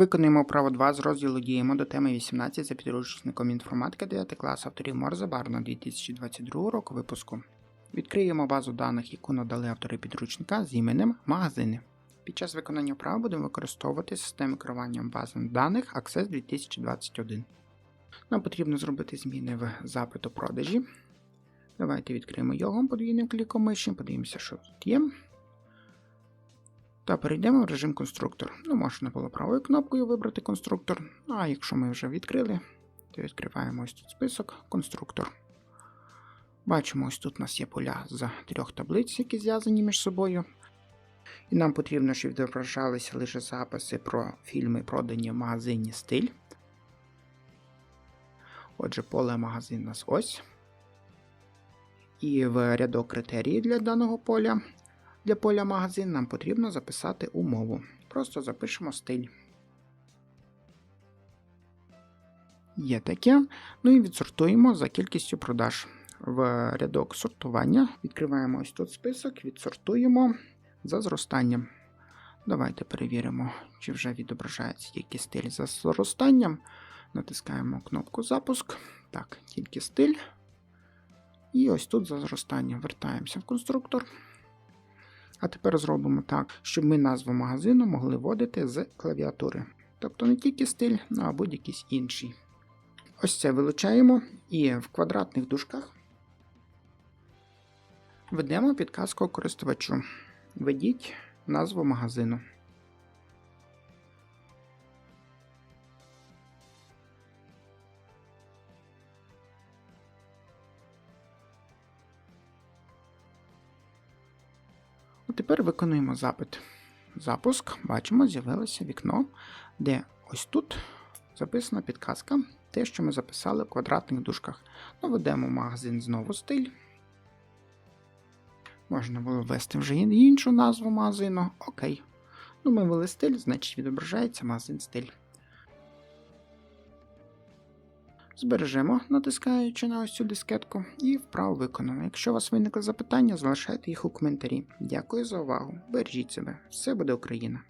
Виконуємо право 2 з розділу діємо до теми 18 за підручником інформатика 9 клас авторів Морзе Барна 2022 року випуску. Відкриємо базу даних, яку надали автори підручника з іменем магазини. Під час виконання вправ будемо використовувати систему керування базами даних Access 2021. Нам потрібно зробити зміни в запиту продажі. Давайте відкриємо його подвійним кліком миші, подивимося, що тут є. Та перейдемо в режим конструктор. Ну, можна було правою кнопкою вибрати конструктор. А якщо ми вже відкрили, то відкриваємо ось тут список конструктор. Бачимо, ось тут у нас є поля з трьох таблиць, які зв'язані між собою. І нам потрібно, щоб відображалися лише записи про фільми, продані в магазині стиль. Отже, поле магазин у нас ось. І в рядок критерії для даного поля для поля магазин нам потрібно записати умову. Просто запишемо стиль. Є таке. Ну і відсортуємо за кількістю продаж. В рядок сортування відкриваємо ось тут список, відсортуємо за зростанням. Давайте перевіримо, чи вже відображається який стиль за зростанням. Натискаємо кнопку Запуск. Так, тільки стиль. І ось тут за зростанням вертаємося в конструктор. А тепер зробимо так, щоб ми назву магазину могли вводити з клавіатури. Тобто не тільки стиль, а будь-якийсь інший. Ось це вилучаємо і в квадратних дужках введемо підказку користувачу. Введіть назву магазину. Тепер виконуємо запит. Запуск. Бачимо, з'явилося вікно, де ось тут записана підказка, те, що ми записали в квадратних дужках. Наведемо магазин знову стиль. Можна було ввести вже іншу назву магазину. Окей. Ну, ми ввели стиль, значить відображається магазин стиль. Збережемо, натискаючи на ось цю дискетку, і вправо виконано. Якщо у вас виникли запитання, залишайте їх у коментарі. Дякую за увагу. Бережіть себе. Все буде Україна!